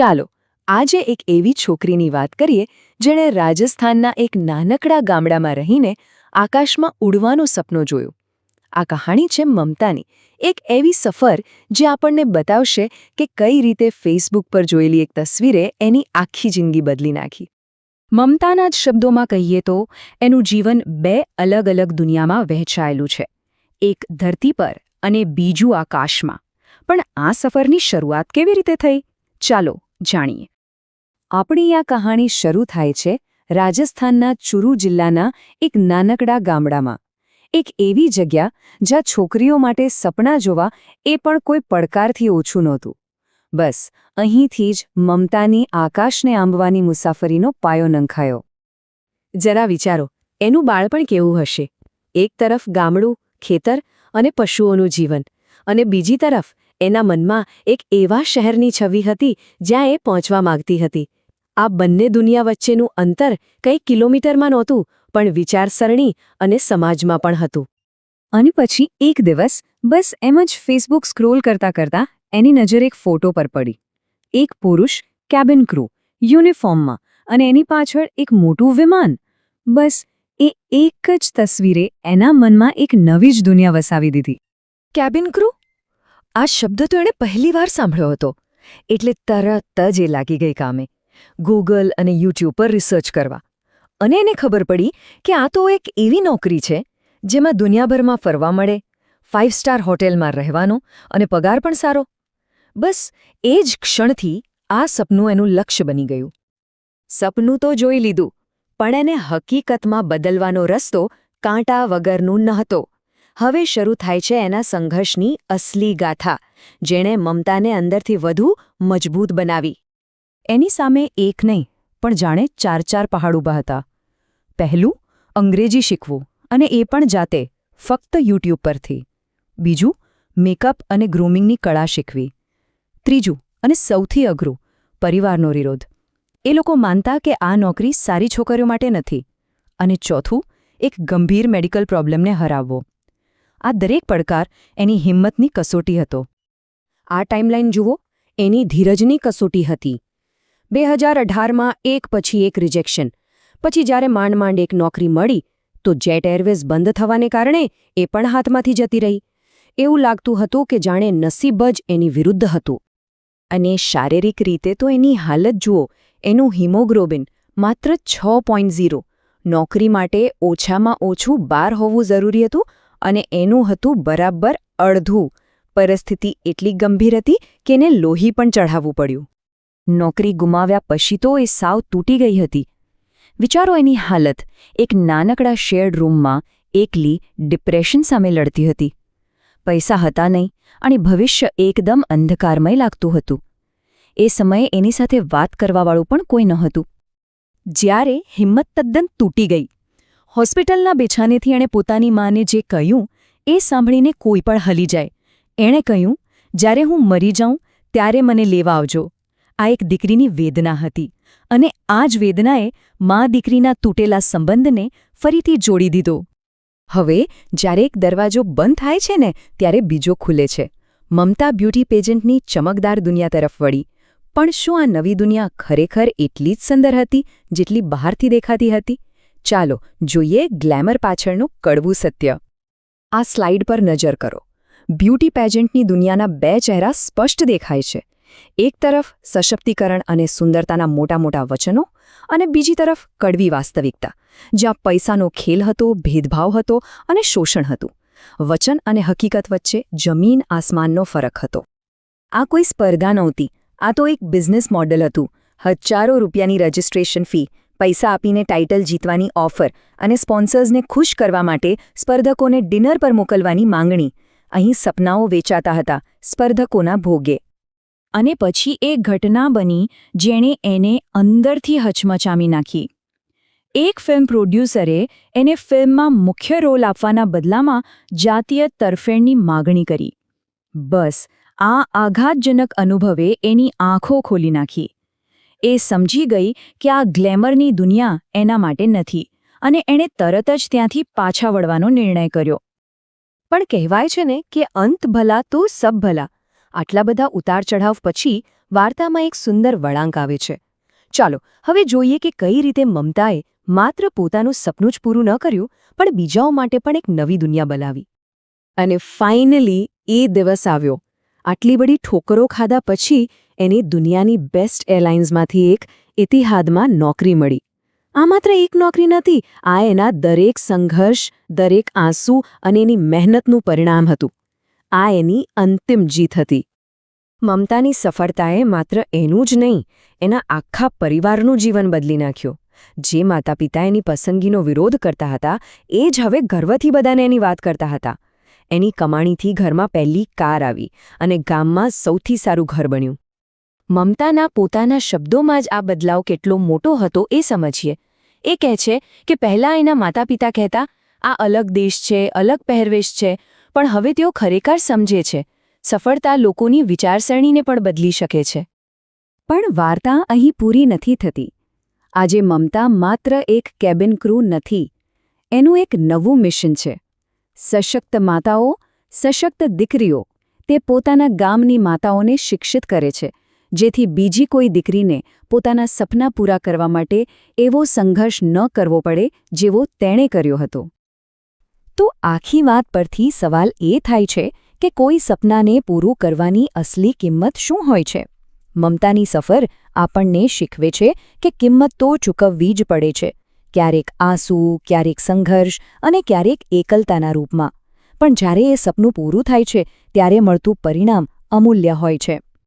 ચાલો, આજે એક એવી છોકરીની વાત કરીએ, જેણે રાજસ્થાનના એક નાનકડા ગામડામાં રહીને આકાશમાં ઉડવાનું સપનું જોયું. આ કહાણી છે મમતાની, એક એવી સફર જે આપણને બતાવશે કે કઈ રીતે ફેસબુક પર જોયેલી એક તસવીરે એની આખી જિંદગી બદલી નાખી. મમતાના જ શબ્દોમાં કહીએ તો, એનું જીવન બે અલગ અલગ દુનિયામાં વહેંચાયેલું છે. એક ધરતી પર અને બીજું આકાશમાં. પણ આ સફરની શરૂઆત કેવી રીતે થઈ? ચાલો જાણીએ. આપણી આ કહાણી શરૂ થાય છે રાજસ્થાનના ચુરુ જિલ્લાના એક નાનકડા ગામડામાં. એક એવી જગ્યા જ્યાં છોકરીઓ માટે સપના જોવા એ પણ કોઈ પડકારથી ઓછું નહોતું. બસ, અહીંથી જ મમતાની આકાશને આંબવાની મુસાફરીનો પાયો નંખાયો. જરા વિચારો, એનું બાળપણ કેવું હશે? એક તરફ ગામડું, ખેતર અને પશુઓનું જીવન અને બીજી તરફ એના મનમાં એક એવા શહેરની છવી હતી જ્યાં એ પહોંચવા માંગતી હતી. આ બંને દુનિયા વચ્ચેનું અંતર કંઈ કિલોમીટરમાં નહોતું પણ વિચારસરણી અને સમાજમાં પણ હતું. અને પછી એક દિવસ બસ એમ જ ફેસબુક સ્ક્રોલ કરતા કરતા એની નજર એક ફોટો પર પડી. એક પુરુષ કેબિન ક્રૂ યુનિફોર્મમાં અને એની પાછળ એક મોટું વિમાન. બસ એ એક જ તસવીરે એના મનમાં એક નવી જ દુનિયા વસાવી દીધી. કેબિન ક્રૂ આ શબ્દ તો એણે પહેલીવાર સાંભળ્યો હતો. એટલે તરત જ એ લાગી ગઈ કામે. ગૂગલ અને યુટ્યુબ પર રિસર્ચ કરવા. અને એને ખબર પડી કે આ તો એક એવી નોકરી છે, જેમાં દુનિયાભરમાં ફરવા મળે ફાઇવ સ્ટાર હોટેલમાં રહેવાનો અને પગાર પણ સારો. બસ, એ જ ક્ષણથી આ સપનું એનું લક્ષ્ય બની ગયું. સપનું તો જોઈ લીધું, પણ એને હકીકતમાં બદલવાનો રસ્તો કાંટા વગરનું નહોતો. હવે શરૂ થાય છે એના સંઘર્ષની અસલી ગાથા, જેણે મમતાને અંદરથી વધુ મજબૂત બનાવી. એની સામે એક નહીં, પણ જાણે ચાર ચાર પહાડ ઊભા હતા. પહેલું, અંગ્રેજી શીખવું, અને એ પણ જાતે, ફક્ત યુટ્યુબ પરથી. બીજું, મેકઅપ અને ગ્રૂમિંગની કળા શીખવી. ત્રીજું, અને સૌથી અઘરું, પરિવારનો વિરોધ. એ લોકો માનતા કે આ નોકરી સારી છોકરીઓ માટે નથી. અને ચોથું, એક ગંભીર મેડિકલ પ્રોબ્લેમને હરાવવો. આ દરેક પડકાર એની હિંમતની કસોટી હતો. આ ટાઈમલાઈન જુઓ, એની ધીરજની કસોટી હતી. બે હજાર અઢારમાં એક પછી એક રિજેક્શન પછી જ્યારે માંડ માંડ એક નોકરી મળી, તો જેટ એરવેઝ બંધ થવાને કારણે એ પણ હાથમાંથી જતી રહી. એવું લાગતું હતું કે જાણે નસીબ જ એની વિરુદ્ધ હતું. અને શારીરિક રીતે તો એની હાલત જુઓ, એનું હિમોગ્લોબિન માત્ર છ નોકરી માટે ઓછામાં ઓછું બાર હોવું જરૂરી હતું અને એનું હતું બરાબર અડધું. પરિસ્થિતિ એટલી ગંભીર હતી કે એને લોહી પણ ચઢાવવું પડ્યું. નોકરી ગુમાવ્યા પછી તો એ સાવ તૂટી ગઈ હતી. વિચારો એની હાલત. એક નાનકડા શેર્ડ રૂમમાં એકલી ડિપ્રેશન સામે લડતી હતી. પૈસા હતા નહીં અને ભવિષ્ય એકદમ અંધકારમય લાગતું હતું. એ સમયે એની સાથે વાત કરવાવાળું પણ કોઈ નહોતું. જ્યારે હિંમત તદ્દન તૂટી ગઈ. હોસ્પિટલના બેછાનેથી એણે પોતાની માને જે કહ્યું એ સાંભળીને કોઈ પણ હલી જાય. એણે કહ્યું, જ્યારે હું મરી જાઉં, ત્યારે મને લેવા આવજો. આ એક દીકરીની વેદના હતી અને આ જ વેદનાએ મા દીકરીના તૂટેલા સંબંધને ફરીથી જોડી દીધો. હવે, જ્યારે એક દરવાજો બંધ થાય છે ને, ત્યારે બીજો ખુલે છે. મમતા બ્યુટી પેજન્ટની ચમકદાર દુનિયા તરફ વળી. પણ શું આ નવી દુનિયા ખરેખર એટલી જ સુંદર હતી, જેટલી બહારથી દેખાતી હતી? ચાલો જોઈએ ગ્લેમર પાછળનું કડવું સત્ય. આ સ્લાઇડ પર નજર કરો. બ્યુટી પેજન્ટની દુનિયાના બે ચહેરા સ્પષ્ટ દેખાય છે. એક તરફ સશક્તિકરણ અને સુંદરતાના મોટા મોટા વચનો અને બીજી તરફ કડવી વાસ્તવિકતા, જ્યાં પૈસાનો ખેલ હતો, ભેદભાવ હતો અને શોષણ હતું. વચન અને હકીકત વચ્ચે જમીન આસમાનનો ફરક હતો. આ કોઈ સ્પર્ધા નહોતી. આ તો એક બિઝનેસ મોડલ હતું. હજારો રૂપિયાની રજિસ્ટ્રેશન ફી પૈસા આપીને ટાઇટલ જીતવાની ઓફર અને સ્પોન્સર્સને ખુશ કરવા માટે સ્પર્ધકોને ડિનર પર મોકલવાની માંગણી. અહીં સપનાઓ વેચાતા હતા સ્પર્ધકોના ભોગે. અને પછી એ ઘટના બની જેણે એને અંદરથી હચમચામી નાખી. એક ફિલ્મ પ્રોડ્યુસરે એને ફિલ્મમાં મુખ્ય રોલ આપવાના બદલામાં જાતીય તરફેણની માગણી કરી. બસ, આ આઘાતજનક અનુભવે એની આંખો ખોલી નાખી. એ સમજી ગઈ કે આ ગ્લેમરની દુનિયા એના માટે નથી અને એણે તરત જ ત્યાંથી પાછા વળવાનો નિર્ણય કર્યો. પણ કહેવાય છે ને કે અંત ભલા તો સબ ભલા. આટલા બધા ઉતાર ચઢાવ પછી વાર્તામાં એક સુંદર વળાંક આવે છે. ચાલો, હવે જોઈએ કે કઈ રીતે મમતાએ માત્ર પોતાનું સપનું જ પૂરું ન કર્યું, પણ બીજાઓ માટે પણ એક નવી દુનિયા બનાવી. અને ફાઇનલી એ દિવસ આવ્યો. આટલી બધી ઠોકરો ખાધા પછી એને દુનિયાની બેસ્ટ એરલાઇન્સમાંથી એક ઇતિહાદમાં નોકરી મળી. આ માત્ર એક નોકરી નથી, આ એના દરેક સંઘર્ષ, દરેક આંસુ અને એની મહેનતનું પરિણામ હતું. આ એની અંતિમ જીત હતી. મમતાની સફળતાએ માત્ર એનું જ નહીં, એના આખા પરિવારનું જીવન બદલી નાખ્યું. જે માતા પિતા એની પસંદગીનો વિરોધ કરતા હતા, એ જ હવે ગર્વથી બધાને એની વાત કરતા હતા. એની કમાણીથી ઘરમાં પહેલી કાર આવી અને ગામમાં સૌથી સારું ઘર બન્યું. મમતાના પોતાના શબ્દોમાં જ આ બદલાવ કેટલો મોટો હતો એ સમજીએ. એ કહે છે કે પહેલાં એના માતા પિતા કહેતા, આ અલગ દેશ છે, અલગ પહેરવેશ છે, પણ હવે તેઓ ખરેખર સમજે છે. સફળતા લોકોની વિચારસરણીને પણ બદલી શકે છે. પણ વાર્તા અહીં પૂરી નથી થતી. આજે મમતા માત્ર એક કેબિન ક્રૂ નથી. એનું એક નવું મિશન છે. સશક્ત માતાઓ, સશક્ત દીકરીઓ, તે પોતાના ગામની માતાઓને શિક્ષિત કરે છે. જેથી બીજી કોઈ દીકરીને પોતાના સપના પૂરા કરવા માટે એવો સંઘર્ષ ન કરવો પડે જેવો તેણે કર્યો હતો. તો આખી વાત પરથી સવાલ એ થાય છે કે કોઈ સપનાને પૂરું કરવાની અસલી કિંમત શું હોય છે? મમતાની સફર આપણને શીખવે છે કે કિંમત તો ચૂકવવી જ પડે છે. ક્યારેક આંસુ, ક્યારેક સંઘર્ષ અને ક્યારેક એકલતાના રૂપમાં. પણ જ્યારે એ સપનું પૂરું થાય છે, ત્યારે મળતું પરિણામ અમૂલ્ય હોય છે.